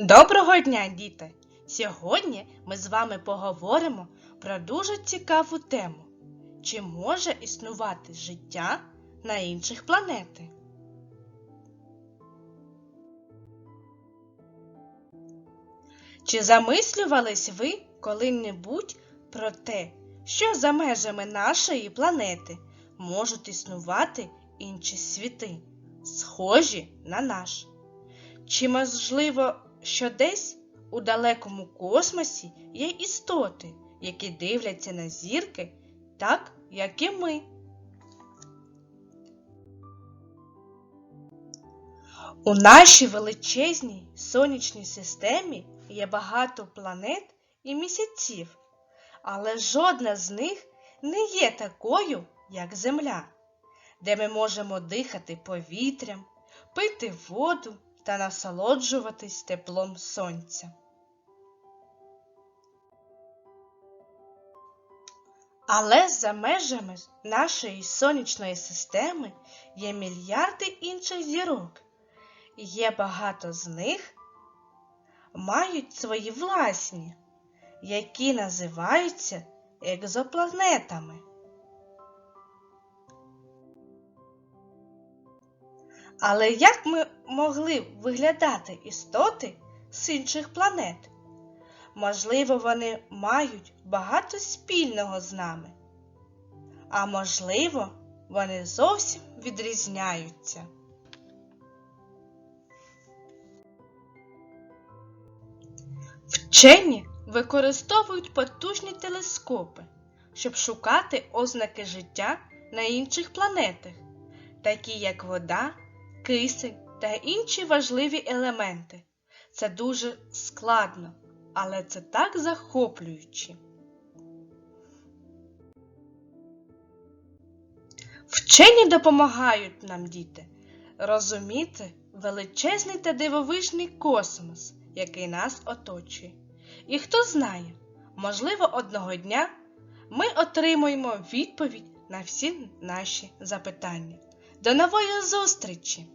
Доброго дня, діти! Сьогодні ми з вами поговоримо про дуже цікаву тему. Чи може існувати життя на інших планетах? Чи замислювались ви коли-небудь про те, що за межами нашої планети можуть існувати інші світи, схожі на наш? Чи можливо, що десь у далекому космосі є істоти, які дивляться на зірки так, як і ми? У нашій величезній сонячній системі є багато планет і місяців, але жодна з них не є такою, як Земля, де ми можемо дихати повітрям, пити воду та насолоджуватись теплом сонця. Але за межами нашої сонячної системи є мільярди інших зірок. Є багато з них мають свої власні, які називаються екзопланетами. Але як ми могли б виглядати істоти з інших планет? Можливо, вони мають багато спільного з нами, а можливо, вони зовсім відрізняються. Вчені використовують потужні телескопи, щоб шукати ознаки життя на інших планетах, такі як вода, кисень та інші важливі елементи. Це дуже складно, але це так захоплююче. Вчені допомагають нам, діти, розуміти величезний та дивовижний космос, який нас оточує. І хто знає, можливо, одного дня ми отримаємо відповідь на всі наші запитання. До нової зустрічі!